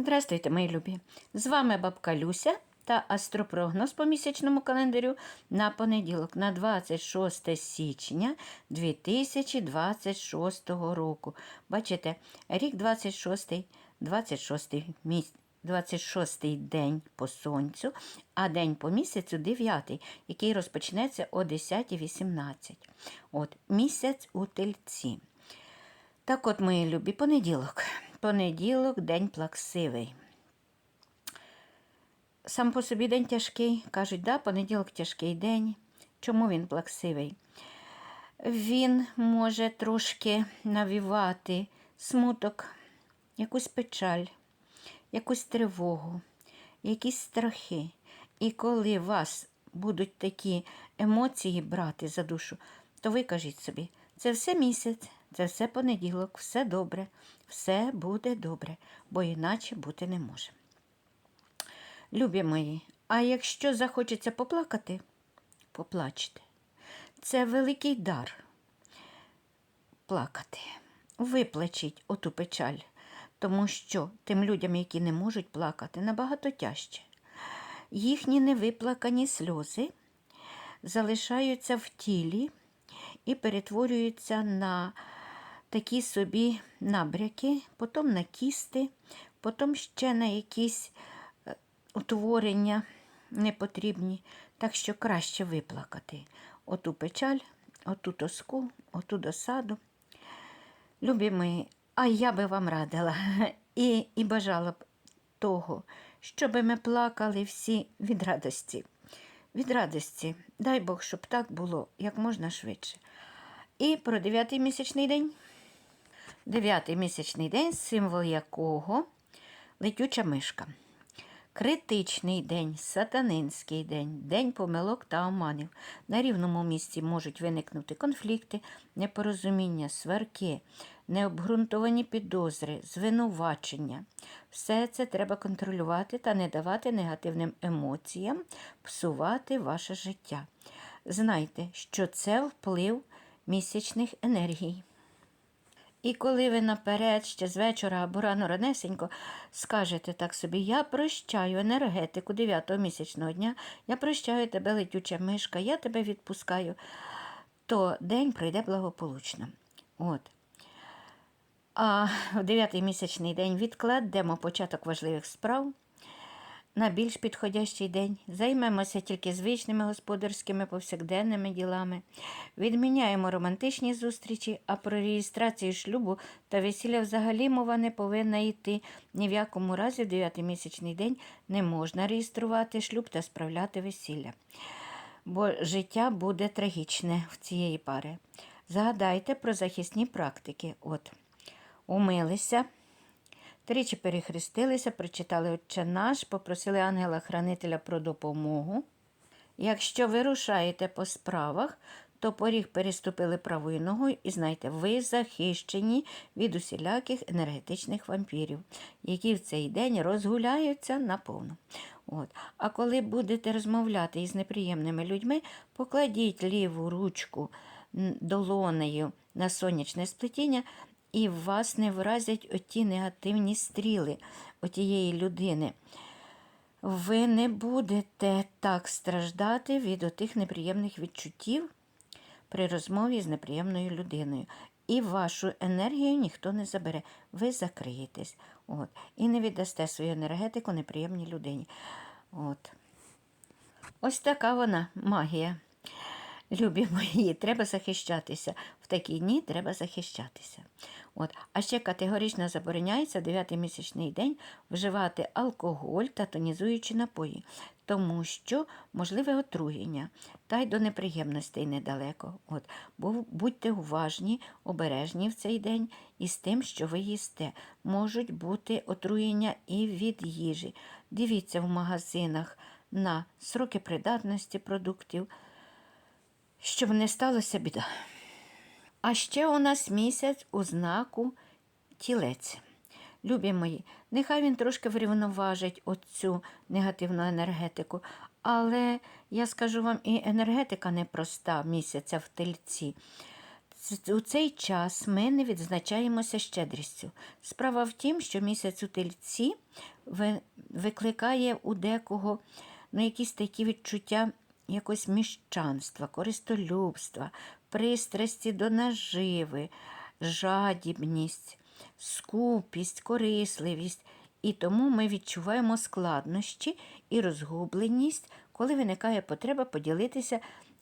Здравствуйте, мої любі! З вами бабка Люся та астропрогноз по місячному календарю на понеділок, на 26 січня 2026 року. Бачите, рік 26, 26 місяць. 26 день по сонцю, а день по місяцю 9, який розпочнеться о 10.18. От, місяць у тельці. Так от, мої любі, понеділок. Понеділок день плаксивий. Сам по собі день тяжкий. Кажуть, да, понеділок тяжкий день. Чому він плаксивий? Він може трошки навівати смуток, якусь печаль, якусь тривогу, якісь страхи. І коли вас будуть такі емоції брати за душу, то ви кажіть собі, це все місяць, це все понеділок, все добре, все буде добре, бо іначе бути не може. Любі мої, а якщо захочеться поплакати, поплачте. Це великий дар плакати. Виплачіть оту печаль, тому що тим людям, які не можуть плакати, набагато тяжче. Їхні невиплакані сльози залишаються в тілі і перетворюються на такі собі набряки, потім на кісти, потім ще на якісь е, утворення непотрібні. Так що краще виплакати оту печаль, оту тоску, оту досаду. Любі мої, а я би вам радила і, і бажала б того, щоб ми плакали всі від радості. Від радості, дай Бог, щоб так було як можна швидше. І про дев'ятий місячний день. Дев'ятий місячний день, символ якого летюча мишка. Критичний день, сатанинський день, день помилок та оманів. На рівному місці можуть виникнути конфлікти, непорозуміння, сварки, необґрунтовані підозри, звинувачення. Все це треба контролювати та не давати негативним емоціям псувати ваше життя. Знайте, що це вплив місячних енергій. І коли ви наперед ще з вечора або рано ранесенько скажете так собі, я прощаю енергетику 9-го місячного дня, я прощаю тебе, летюча мишка, я тебе відпускаю, то день пройде благополучно. От. А в 9-й місячний день відкладемо початок важливих справ на більш підходящий день. Займемося тільки звичними господарськими повсякденними ділами, відміняємо романтичні зустрічі, а про реєстрацію шлюбу та весілля взагалі мова не повинна йти. Ні в якому разі в 9-місячний день не можна реєструвати шлюб та справляти весілля. Бо життя буде трагічне в цієї пари. Згадайте про захисні практики. От, умилися. Тричі перехрестилися, прочитали Отче наш, попросили ангела-хранителя про допомогу. Якщо ви рушаєте по справах, то поріг переступили правою ногою і знайте, ви захищені від усіляких енергетичних вампірів, які в цей день розгуляються наповну. От. А коли будете розмовляти із неприємними людьми, покладіть ліву ручку долонею на сонячне сплетіння і вас не вразять оті негативні стріли отієї людини. Ви не будете так страждати від отих неприємних відчуттів при розмові з неприємною людиною. І вашу енергію ніхто не забере. Ви закриєтесь. От. І не віддасте свою енергетику неприємній людині. От. Ось така вона магія. Любі мої, треба захищатися. В такі дні треба захищатися. От. А ще категорично забороняється в 9-місячний день вживати алкоголь та тонізуючі напої, тому що можливе отруєння, та й до неприємностей недалеко. От. Будьте уважні, обережні в цей день із тим, що ви їсте. Можуть бути отруєння і від їжі. Дивіться в магазинах на сроки придатності продуктів щоб не сталося біда. А ще у нас місяць у знаку тілець. Любі мої, нехай він трошки врівноважить оцю негативну енергетику, але я скажу вам, і енергетика непроста місяця в тельці. у цей час ми не відзначаємося щедрістю. Справа в тім, що місяць у тельці викликає у декого ну, якісь такі відчуття якось міщанства, користолюбства, пристрасті до наживи, жадібність, скупість, корисливість. І тому ми відчуваємо складнощі і розгубленість, коли виникає потреба поділитися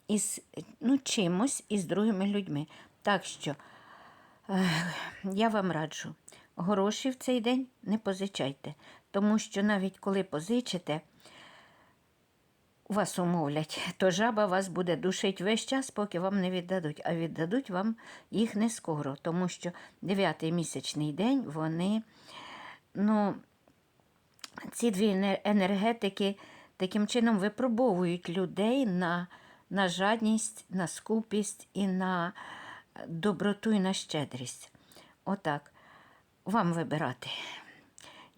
із ну, чимось із другими людьми. Так що я вам раджу, гроші в цей день не позичайте, тому що навіть коли позичите, вас умовлять, то жаба вас буде душить весь час, поки вам не віддадуть, а віддадуть вам їх не скоро, тому що дев'ятий місячний день вони, ну, ці дві енергетики таким чином випробовують людей на, на жадність, на скупість і на доброту і на щедрість. Отак, вам вибирати.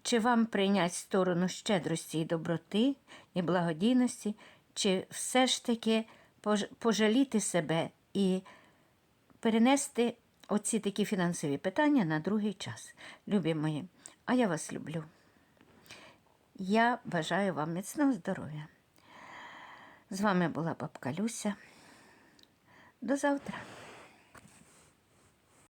Чи вам прийняти сторону щедрості і доброти і благодійності, чи все ж таки пожаліти себе і перенести оці такі фінансові питання на другий час. Любі мої, а я вас люблю. Я бажаю вам міцного здоров'я. З вами була бабка Люся. До завтра.